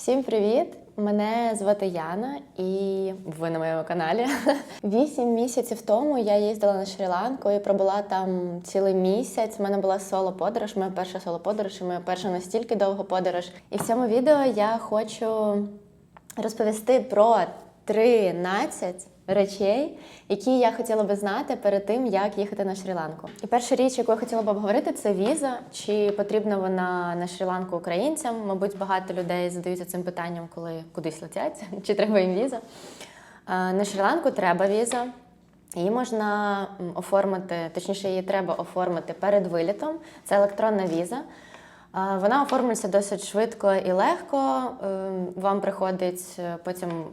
Всім привіт! Мене звати Яна, і ви на моєму каналі. Вісім місяців тому я їздила на Шрі-Ланку і пробула там цілий місяць. У мене була соло-подорож, моя перша соло-подорож і моя перша настільки довга подорож. І в цьому відео я хочу розповісти про 13 речей, які я хотіла би знати перед тим, як їхати на Шрі-Ланку. І перша річ, яку я хотіла б обговорити, це віза. Чи потрібна вона на Шрі-Ланку українцям? Мабуть, багато людей задаються цим питанням, коли кудись летять, чи треба їм віза. Е, На Шрі-Ланку треба віза. Її можна оформити, точніше, її треба оформити перед вилітом. Це електронна віза. Вона оформлюється досить швидко і легко. Е, Вам приходить е, потім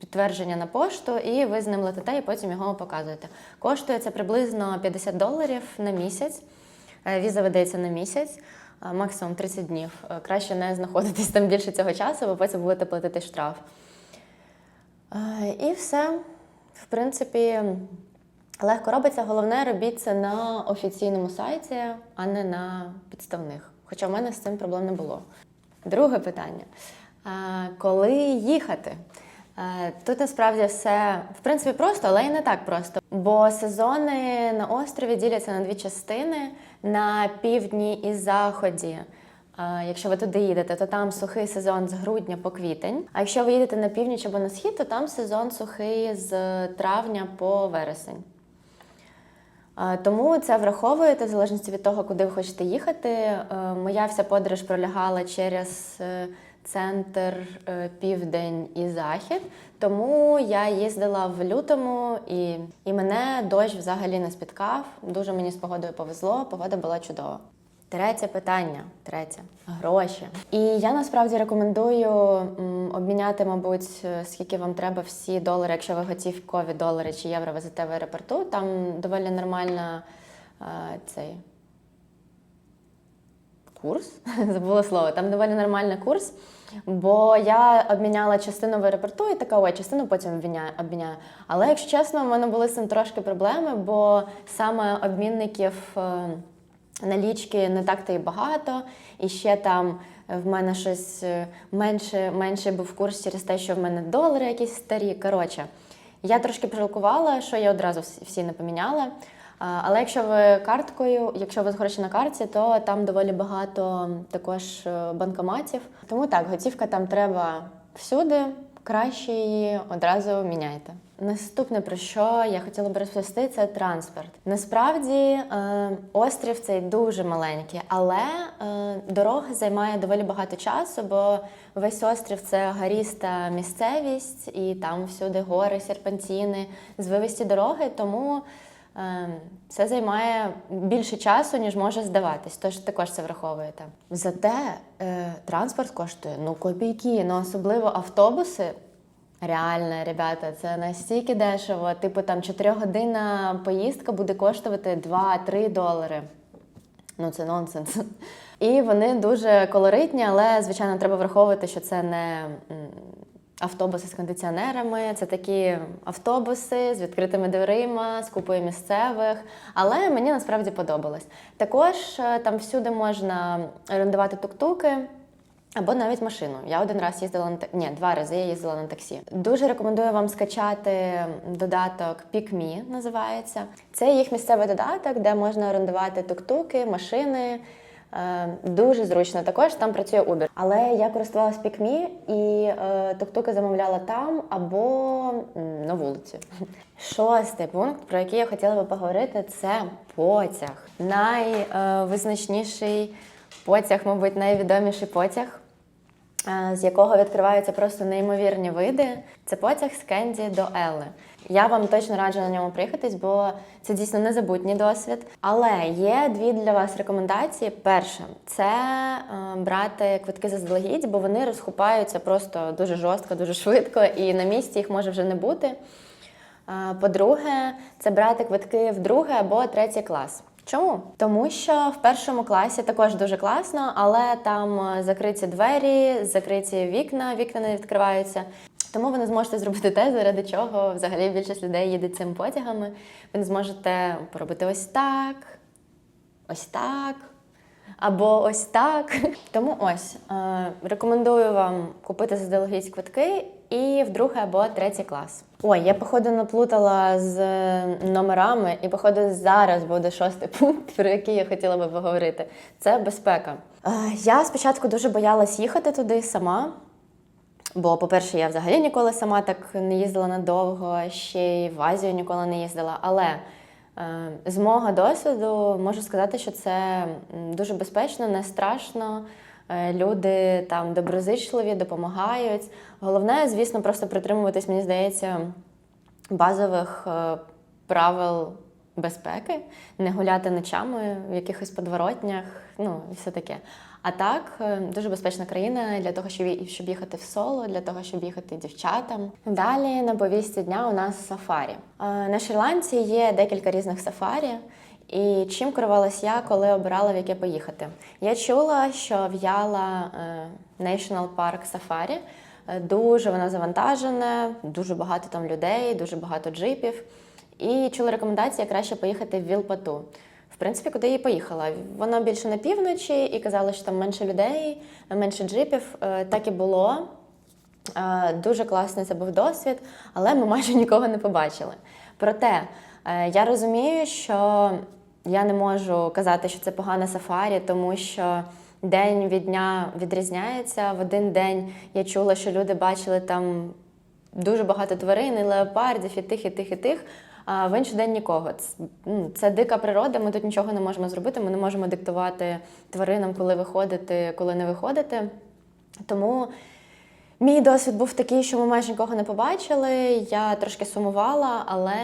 підтвердження на пошту, і ви з ним летите, і потім його показуєте. Коштує це приблизно 50 доларів на місяць. Е, Віза видається на місяць, максимум 30 днів. Краще не знаходитись там більше цього часу, бо потім будете платити штраф. І все. В принципі, легко робиться. Головне, робіть це на офіційному сайті, а не на підставних. Хоча в мене з цим проблем не було. Друге питання: коли їхати? Тут насправді все в принципі просто, але і не так просто. Бо сезони на острові діляться на дві частини: на півдні і заході. Якщо ви туди їдете, то там сухий сезон з грудня по квітень. А якщо ви їдете на північ або на схід, то там сезон сухий з травня по вересень. Тому це враховуєте в залежності від того, куди ви хочете їхати. Е, Моя вся подорож пролягала через е, центр, е, південь і захід. Тому я їздила в лютому і, і мене дощ взагалі не спіткав. Дуже мені з погодою повезло, погода була чудова. Третє питання, третє гроші. І я насправді рекомендую обміняти, мабуть, е, скільки вам треба всі долари, якщо ви готівкові долари чи євро везете в аеропорту. Там доволі нормальна е, цей курс. Забула слово. Там доволі нормальний курс. Бо я обміняла частину в аеропорту і така, ой, частину потім обміняю. Але якщо чесно, в мене були з цим трошки проблеми, бо саме обмінників. Е, налічки не так-то і багато, і ще там в мене щось е, менше, менше був курс через те, що в мене долари якісь старі. Коротше, я трошки пожалкувала, що я одразу всі- не поміняла. Але якщо ви карткою, якщо у вас гроші на карті, то там доволі багато також е, банкоматів. Тому так, готівка там треба всюди. Краще її одразу міняйте. Наступне про що я хотіла б розповісти, це транспорт. Насправді е, острів цей дуже маленький, але е, дорога займає доволі багато часу, бо весь острів це гаріста місцевість, і там всюди гори, серпантіни, звивисті дороги. Тому це займає більше часу, ніж може здаватись. Тож також це враховуєте. Зате е, транспорт коштує ну копійки, ну особливо автобуси. Реально, ребята, це настільки дешево. Типу там 4-годинна поїздка буде коштувати 2-3 долари. Ну це нонсенс. І вони дуже колоритні, але звичайно треба враховувати, що це не автобуси з кондиціонерами, це такі автобуси з відкритими дверима, з купою місцевих. Але мені насправді подобалось. Також е, там всюди можна орендувати тук-туки. Або навіть машину. Я один раз їздила на ні, два рази я їздила на таксі. Дуже рекомендую вам скачати додаток PickMe, називається. Це їх місцевий додаток, де можна орендувати тук-туки, машини. Е, Дуже зручно. Також там працює Uber. Але я користувалась пікмі і е, тук-туки замовляла там або на вулиці. Шостий пункт, про який я хотіла би поговорити, це потяг. Найвизначніший потяг, мабуть, найвідоміший потяг, з якого відкриваються просто неймовірні види. Це потяг з Кенді до Елли. Я вам точно раджу на ньому приїхатись, бо це дійсно незабутній досвід. Але є дві для вас рекомендації. Перше, це е, брати квитки заздалегідь, бо вони розхупаються просто дуже жорстко, дуже швидко, і на місці їх може вже не бути. По-друге, це брати квитки в другий або третій клас. Чому? Тому що в першому класі також дуже класно, але там е, закриті двері, закриті вікна, вікна не відкриваються. Тому ви не зможете зробити те, заради чого взагалі більшість людей їде цим потягами. Ви не зможете поробити ось так, ось так. Або ось так. Тому ось е, рекомендую вам купити заздалегідь квитки і в другий або третій клас. Ой, я походу наплутала з номерами, і походу зараз буде шостий пункт, про який я хотіла би поговорити. Це безпека. Е, я спочатку дуже боялась їхати туди сама. Бо, по-перше, я взагалі ніколи сама так не їздила надовго, ще й в Азію ніколи не їздила. Але е, з мого досвіду можу сказати, що це дуже безпечно, не страшно. Е, Люди там доброзичливі, допомагають. Головне, звісно, просто притримуватись, мені здається, базових е, правил безпеки, не гуляти ночами в якихось подворотнях, ну і все таке. А так, е, дуже безпечна країна для того, щоб, їхати в соло, для того, щоб їхати дівчатам. Далі на повісті дня у нас сафарі. На Шрі-Ланці є декілька різних сафарі. І чим керувалась я, коли обирала, в яке поїхати? Я чула, що в'яла е, National Park Safari. Е, Дуже вона завантажена, дуже багато там людей, дуже багато джипів. І чула рекомендації краще поїхати в Вілпату. В принципі, куди я поїхала. Вона більше на півночі і казали, що там менше людей, менше джипів. Е, Так і було. Дуже класний це був досвід, але ми майже нікого не побачили. Проте я розумію, що я не можу казати, що це погане сафарі, тому що день від дня відрізняється. В один день я чула, що люди бачили там дуже багато тварин, і леопардів, і тих, і тих, і тих. А в інший день нікого. Це, ну, це дика природа, ми тут нічого не можемо зробити. Ми не можемо диктувати тваринам, коли виходити, коли не виходити. Тому Мій досвід був такий, що ми майже нікого не побачили. Я трошки сумувала, але,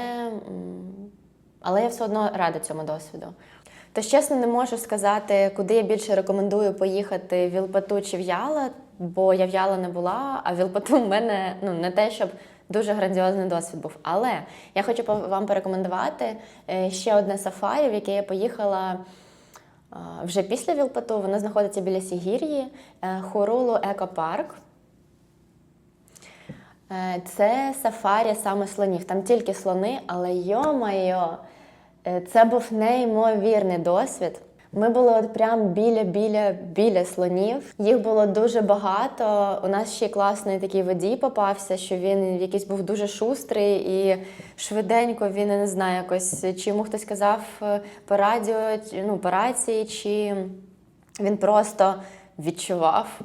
але я все одно рада цьому досвіду. Тож, чесно, не можу сказати, куди я більше рекомендую поїхати в Вілпату чи в Яла, бо я в Яла не була, а в Вілпату в мене ну, не те, щоб дуже грандіозний досвід був. Але я хочу вам порекомендувати е, ще одне сафарі, в яке я поїхала вже після Вілпату. Воно знаходиться біля Сігір'ї, е, Хорулу Екопарк. Е, Це сафарі саме слонів. Там тільки слони, але йо-майо, е, це був неймовірний досвід. Ми були от прям біля біля слонів. Їх було дуже багато. У нас ще класний такий водій попався, що він якийсь був дуже шустрий і швиденько він не знаю, якось чи йому хтось казав е, по радіо, ну по рації, чи він просто відчував.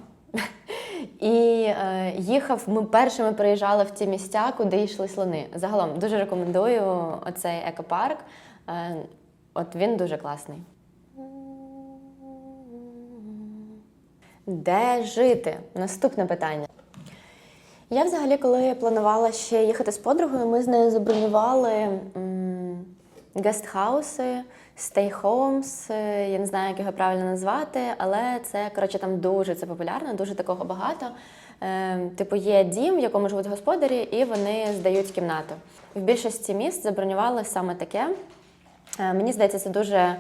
І е, їхав. Ми першими приїжджали в ті місця, куди йшли слони. Загалом дуже рекомендую оцей екопарк. Е, от він дуже класний. Де жити? Наступне питання. Я взагалі, коли планувала ще їхати з подругою, ми з нею забронювали м, гестхауси, стейхоумс, Homes, я не знаю, як його правильно назвати, але це коротше там дуже це популярно, дуже такого багато. Е, типу, є дім, в якому живуть господарі, і вони здають кімнату. В більшості міст забронювали саме таке. Е, Мені здається, це дуже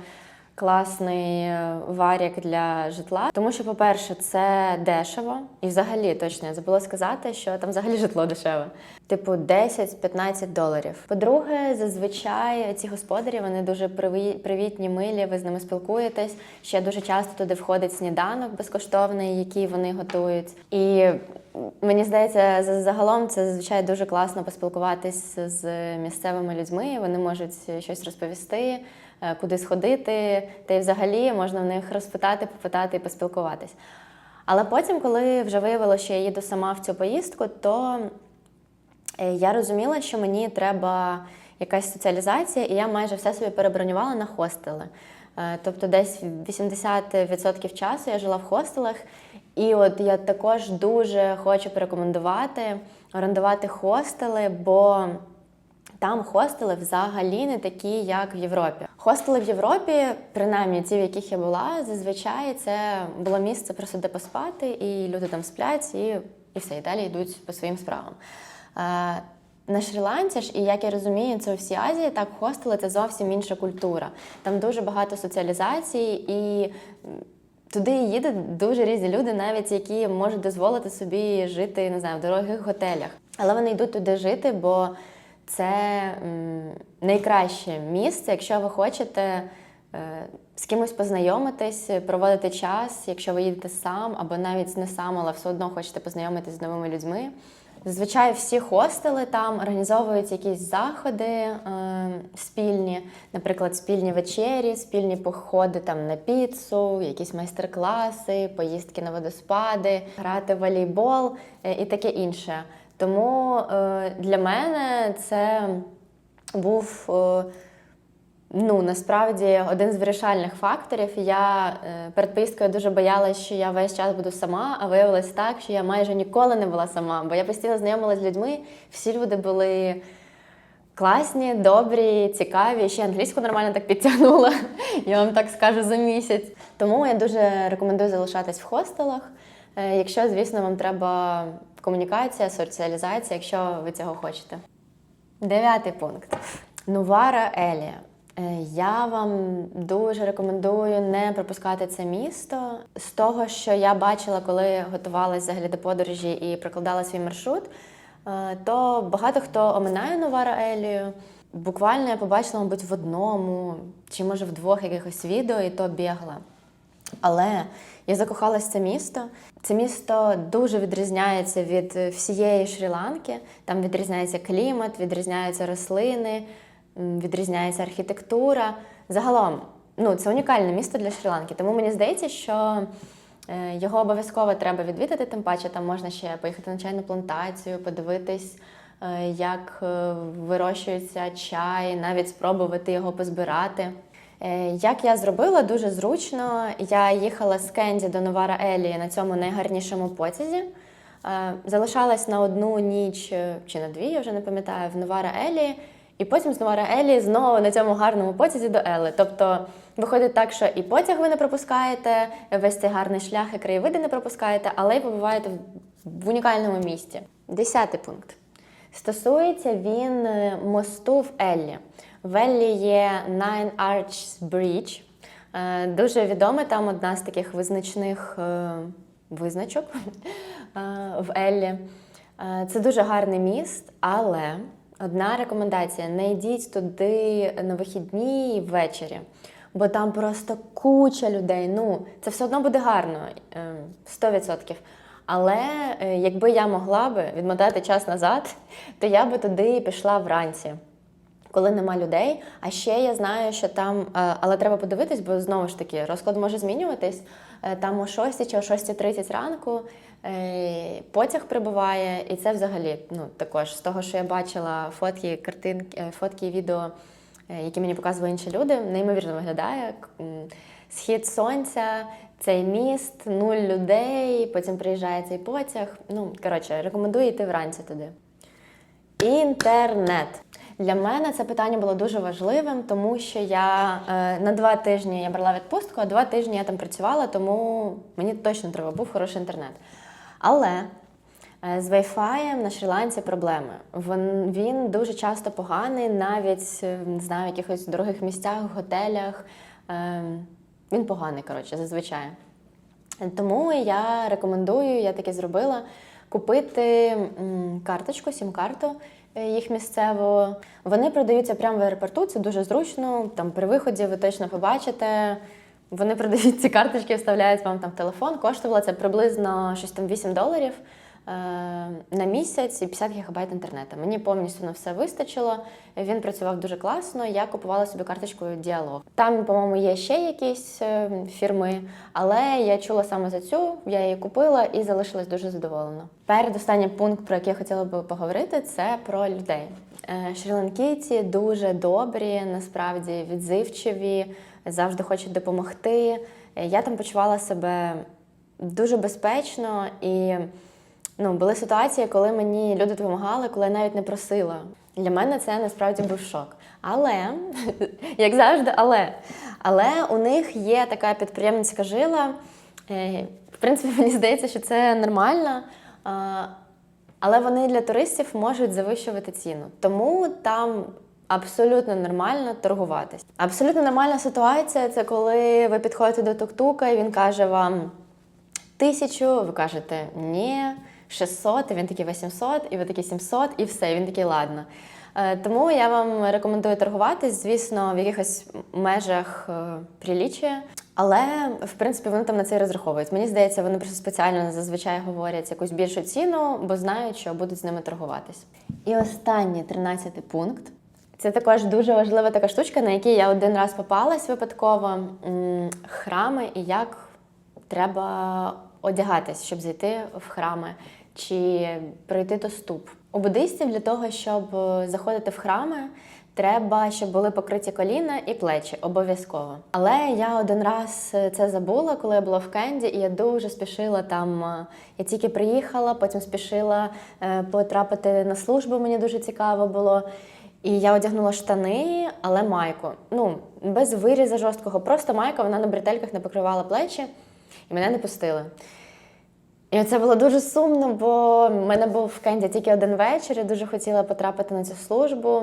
класний е, варік для житла. Тому що, по-перше, це дешево. І взагалі, точно, я забула сказати, що там взагалі житло дешеве. Типу 10-15 доларів. По-друге, зазвичай ці господарі вони дуже приві- привітні, милі, ви з ними спілкуєтесь. Ще дуже часто туди входить сніданок безкоштовний, який вони готують. І Мені здається, за- загалом це зазвичай дуже класно поспілкуватись з місцевими людьми. Вони можуть щось розповісти, куди сходити, та й взагалі можна в них розпитати, попитати і поспілкуватись. Але потім, коли вже виявилося, що я їду сама в цю поїздку, то е, я розуміла, що мені треба якась соціалізація, і я майже все собі перебронювала на хостели. Е, Тобто десь 80% часу я жила в хостелах, і от я також дуже хочу порекомендувати орендувати хостели, бо там хостели взагалі не такі, як в Європі. Хостели в Європі, принаймні ті, в яких я була, зазвичай це було місце просто де поспати, і люди там сплять, і, і все, і далі йдуть по своїм справам. Е, на Шрі-Ланці ж, і як я розумію, це у всій Азії, так хостели це зовсім інша культура. Там дуже багато соціалізації, і туди їдуть дуже різні люди, навіть які можуть дозволити собі жити не знаю, в дорогих готелях. Але вони йдуть туди жити, бо це найкраще місце, якщо ви хочете е, з кимось познайомитись, проводити час, якщо ви їдете сам, або навіть не сам, але все одно хочете познайомитись з новими людьми. Зазвичай всі хостели там організовують якісь заходи е, спільні, наприклад, спільні вечері, спільні походи там на піцу, якісь майстер-класи, поїздки на водоспади, грати в волейбол е, і таке інше. Тому е, для мене це був. Е, Ну, насправді один з вирішальних факторів. Я е, перед поїздкою дуже боялася, що я весь час буду сама, а виявилось так, що я майже ніколи не була сама, бо я постійно знайомилася з людьми. Всі люди були класні, добрі, цікаві. Ще англійську нормально так підтягнула, я вам так скажу за місяць. Тому я дуже рекомендую залишатись в хостелах. Якщо, звісно, вам треба комунікація, соціалізація, якщо ви цього хочете. Дев'ятий пункт. Нувара Елія. Е, Я вам дуже рекомендую не пропускати це місто. З того, що я бачила, коли готувалася взагалі до подорожі і прокладала свій маршрут, е, то багато хто оминає Нувара Елію. Буквально я побачила, мабуть, в одному чи може в двох якихось відео, і то бігла. Але я закохалась в це місто. Це місто дуже відрізняється від всієї Шрі-Ланки. Там відрізняється клімат, відрізняються рослини, відрізняється архітектура. Загалом, ну це унікальне місто для Шрі-Ланки. Тому мені здається, що е, його обов'язково треба відвідати. Тим паче там можна ще поїхати на чайну плантацію, подивитись, е, як е, вирощується чай, навіть спробувати його позбирати. Е, Як я зробила, дуже зручно. Я їхала з Кенді до Новара Елі на цьому найгарнішому потязі. Е, Залишалась на одну ніч е, чи на дві, я вже не пам'ятаю, в Новара Елі. І потім з Новара Елі знову на цьому гарному потязі до Ели. Тобто виходить так, що і потяг ви не пропускаєте, весь цей гарний шлях і краєвиди не пропускаєте, але й побуваєте в- унікальному місті. Десятий пункт. Стосується він мосту в Еллі. В Еллі є Nine Arches Bridge. Е, Дуже відомий там одна з таких визначних е, визначок е, в Еллі. Це дуже гарний міст, але одна рекомендація: не йдіть туди на вихідні ввечері, бо там просто куча людей. Ну, це все одно буде гарно, е, 100%. Але якби я могла би відмотати час назад, то я би туди пішла вранці, коли нема людей. А ще я знаю, що там, е, але треба подивитись, бо знову ж таки розклад може змінюватись. Е, Там о 6 чи о 6.30 ранку е, потяг прибуває, і це взагалі ну, також з того, що я бачила фотки, картинки, фотки відео, які мені показували інші люди, неймовірно виглядає. Схід сонця, цей міст, нуль людей, потім приїжджає цей потяг. Ну, коротше, рекомендую йти вранці туди. Інтернет. Для мене це питання було дуже важливим, тому що я е, на два тижні я брала відпустку, а два тижні я там працювала, тому мені точно треба був хороший інтернет. Але е, з Wi-Fi на Шрі-Ланці проблеми. Він, він дуже часто поганий, навіть е, не знаю, в якихось дорогих місцях, готелях. Е, він поганий, коротше, зазвичай. Тому я рекомендую, я таки зробила, купити м, карточку, сім-карту їх місцево. Вони продаються прямо в аеропорту, це дуже зручно. Там при виході ви точно побачите. Вони продають ці карточки, вставляють вам там телефон. Коштувало це приблизно щось там 8 доларів е, на місяць і 50 гігабайт інтернету. Мені повністю на все вистачило. Він працював дуже класно. Я купувала собі карточку діалог. Там, по-моєму, є ще якісь е, фірми, але я чула саме за цю. Я її купила і залишилась дуже задоволена. Передостанній пункт, про який я хотіла би поговорити, це про людей. Е, Шрі-ланкійці дуже добрі, насправді відзивчиві, завжди хочуть допомогти. Е, Я там почувала себе дуже безпечно і ну, були ситуації, коли мені люди допомагали, коли я навіть не просила. Для мене це насправді був шок. Але, як завжди, але, але у них є така підприємницька жила. Е, В принципі, мені здається, що це нормально. Але вони для туристів можуть завищувати ціну. Тому там абсолютно нормально торгуватись. Абсолютно нормальна ситуація це коли ви підходите до тук-тука і він каже вам тисячу, ви кажете ні, 600, і він такий 800, і ви такі 700, і все, і він такий ладно. Е, Тому я вам рекомендую торгуватись, звісно, в якихось межах е, приліччя. Але в принципі вони там на це і розраховують. Мені здається, вони просто спеціально зазвичай говорять якусь більшу ціну, бо знають, що будуть з ними торгуватись. І останній 13 пункт. Це також дуже важлива така штучка, на якій я один раз попалась випадково. Храми і як треба одягатись, щоб зайти в храми чи пройти доступ. У буддистів для того, щоб е, заходити в храми, треба, щоб були покриті коліна і плечі обов'язково. Але я один раз е, це забула, коли я була в Кенді, і я дуже спішила там. е, Я тільки приїхала, потім спішила потрапити на службу. Мені дуже цікаво було. І я одягнула штани, але майку. Ну, без виріза жорсткого, просто майка, вона на бретельках не покривала плечі, і мене не пустили. І це було дуже сумно, бо в мене був в Кенді тільки один вечір, я дуже хотіла потрапити на цю службу.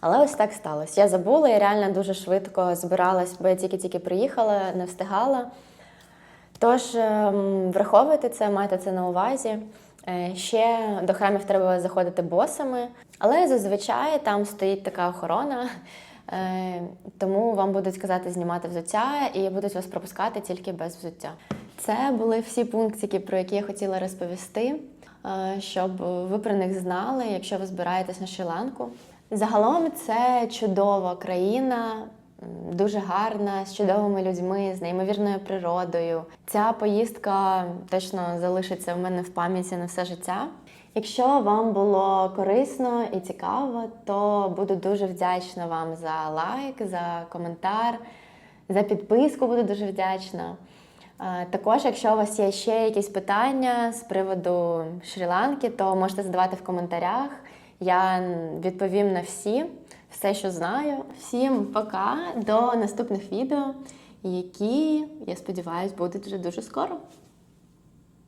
Але ось так сталося. Я забула, я реально дуже швидко збиралась, бо я тільки-тільки приїхала, не встигала. Тож ем, враховуйте це, майте це на увазі. Е, Ще до храмів треба заходити босами, але зазвичай там стоїть така охорона, е, тому вам будуть казати знімати взуття і будуть вас пропускати тільки без взуття. Це були всі пунктики, про які я хотіла розповісти, е, щоб ви про них знали, якщо ви збираєтесь на Шрі-Ланку. Загалом це чудова країна, дуже гарна, з чудовими людьми, з неймовірною природою. Ця поїздка точно залишиться в мене в пам'яті на все життя. Якщо вам було корисно і цікаво, то буду дуже вдячна вам за лайк, за коментар, за підписку буду дуже вдячна. Також, якщо у вас є ще якісь питання з приводу Шрі-Ланки, то можете задавати в коментарях. Я відповім на всі, все, що знаю. Всім пока, до наступних відео, які, я сподіваюся, будуть вже дуже скоро.